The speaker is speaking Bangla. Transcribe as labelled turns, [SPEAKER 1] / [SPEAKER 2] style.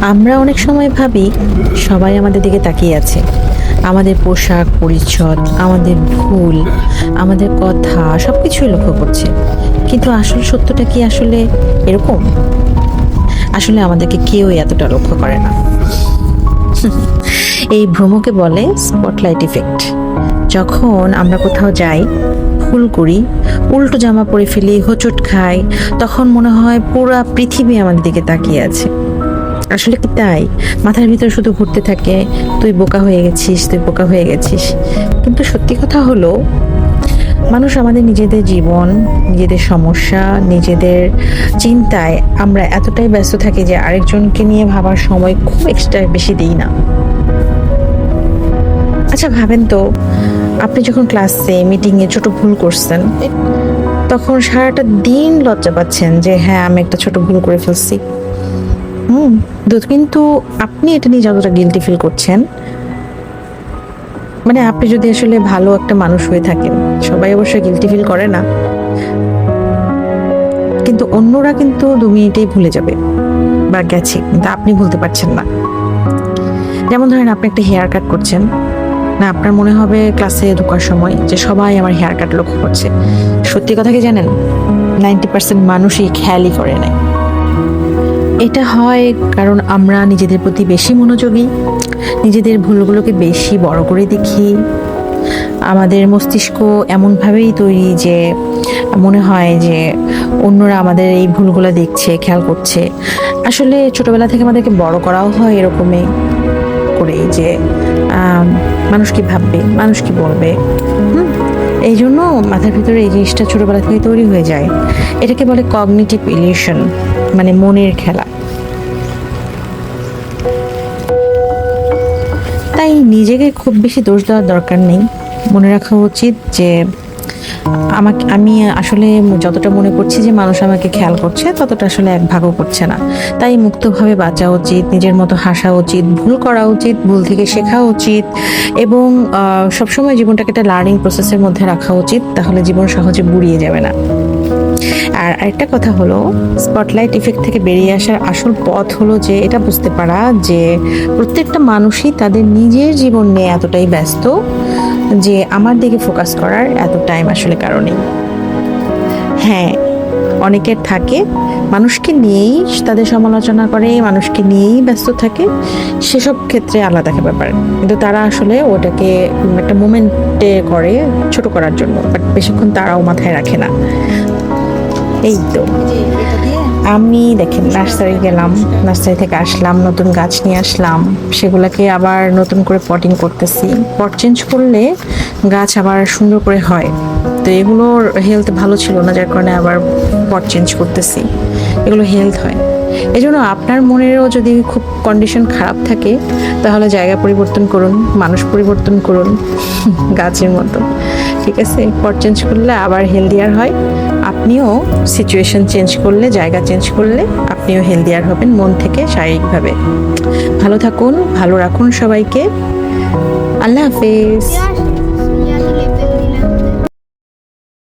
[SPEAKER 1] আমরা অনেক সময় ভাবি, সবাই আমাদের দিকে তাকিয়ে আছে। আমাদের পোশাক, পরিচ্ছদ, আমাদের ভুল, আমাদের কথা সব কিছুই লক্ষ্য করছে। কিন্তু আসল সত্যটা কি আসলে এরকম? আসলে আমাদেরকে কেউই এতটা লক্ষ্য করে না। এই ভ্রমকে বলে স্পটলাইট ইফেক্ট যখন আমরা কোথাও যাই, ভুল করি, উল্টো জামা পরে ফেলি, হোঁচট খাই, তখন মনে হয় পুরা পৃথিবী আমাদের দিকে তাকিয়ে আছে। আসলে কি তাই? মাথার ভিতরে শুধু ঘুরতে থাকে, তুই বোকা হয়ে গেছিস, তুই বোকা হয়ে গেছিস। কিন্তু সত্যি কথা হলো, মানুষ আমাদের নিজেদের জীবন, নিজেদের সমস্যা, নিজেদের চিন্তায় আমরা এতটাই ব্যস্ত থাকি যে আরেকজনকে নিয়ে ভাবার সময় খুব এক্সট্রা বেশি দিই না। আচ্ছা ভাবেন তো, আপনি যখন ক্লাসে মিটিংয়ে ছোট ভুল করছেন, তখন সারাটা দিন লজ্জা পাচ্ছেন যে হ্যাঁ আমি একটা ছোট ভুল করে ফেলছি। হুম। কিন্তু আপনি এটা নিয়ে যতটা গিলটি ফিল করছেন মানে আপনি যদি আসলে ভালো একটা মানুষ হয়ে থাকেন, সবাই অবশ্যই গিলটি ফিল করে না। কিন্তু অন্যরা কিন্তু দু মিনিটেই ভুলে যাবে বা গেছে, কিন্তু আপনি ভুলতে পারছেন না। যেমন ধরেন আপনি একটা হেয়ার কাট করছেন, না, আপনার মনে হবে ক্লাসে ঢোকার সময় যে সবাই আমার হেয়ার কাট লক্ষ্য করছে। সত্যি কথা কি জানেন? নাইনটি পার্সেন্ট মানুষই খেয়ালই করে নাই। এটা হয় কারণ আমরা নিজেদের প্রতি বেশি মনোযোগী, নিজেদের ভুলগুলোকে বেশি বড় করে দেখি। আমাদের মস্তিষ্ক এমনভাবেই তৈরি যে, মনে হয় যে অন্যরা আমাদের এই ভুলগুলো দেখছে, খেয়াল করছে। আসলে ছোটবেলা থেকে আমাদেরকে বড় করাও হয় এরকমই করে যে মানুষ কি ভাববে, মানুষ কি বলবে, হুম? এই জন্য মাথার ভিতরে এই জিনিসটা ছোটোবেলা থেকে তৈরি হয়ে যায়। এটাকে বলে কগনিটিভ ইলিউশন মানে মনের খেলা। তাই নিজেকে খুব বেশি দোষ দেওয়ার দরকার নেই। মনে রাখা উচিত যে আমাকে আমি আসলে যতটা মনে করছি যে মানুষ আমাকে খেয়াল করছে, ততটা আসলে এক ভাগও করছে না। তাই মুক্তভাবে বাঁচা উচিত, নিজের মতো হাসা উচিত, ভুল করা উচিত, ভুল থেকে শেখা উচিত এবং সবসময় জীবনটাকে একটা লার্নিং প্রসেসের মধ্যে রাখা উচিত, তাহলে জীবন সহজে বুড়িয়ে যাবে না। আর আরেকটা কথা হলো স্পটলাইট ইফেক্ট থেকে বেরিয়ে আসার আসল পথ হলো যে, এটা বুঝতে পারা যে, প্রত্যেকটা মানুষই তাদের নিজের জীবন নিয়ে এতটাই ব্যস্ত যে, আমার দিকে ফোকাস করার এত টাইম আসলে কারণেই হ্যাঁ অনেকের থাকে, মানুষকে নিয়েই তাদের সমালোচনা করে, মানুষকে নিয়েই ব্যস্ত থাকে, সেসব ক্ষেত্রে আলাদা ব্যাপার। কিন্তু তারা আসলে ওটাকে একটা মোমেন্টে করে ছোট করার জন্য বাট বেশিক্ষণ তারাও মাথায় রাখে না। এই তো আমি দেখেন নার্সারি গেলাম নার্সারি থেকে আসলাম, নতুন গাছ নিয়ে আসলাম, সেগুলোকে আবার নতুন করে পটিং করতেছি। পট চেঞ্জ করলে গাছ আবার সুন্দর করে হয়। তো এগুলোর হেলথ ভালো ছিল না, যার কারণে আবার পট চেঞ্জ করতেছি। এগুলো হেলথ হয়। এই জন্য আপনার মনেরও যদি খুব কন্ডিশন খারাপ থাকে, তাহলে জায়গা পরিবর্তন করুন, মানুষ পরিবর্তন করুন, গাছের মতো। ঠিক আছে? পট চেঞ্জ করলে আবার হেলদিয়ার হয়। আপনিও সিচুয়েশন চেঞ্জ করলে, জায়গা চেঞ্জ করলে আপনিও হেলদিয়ার হবেন মন থেকে, শারীরিকভাবে। ভালো থাকুন, ভালো রাখুন সবাইকে। আল্লাহ হাফেজ।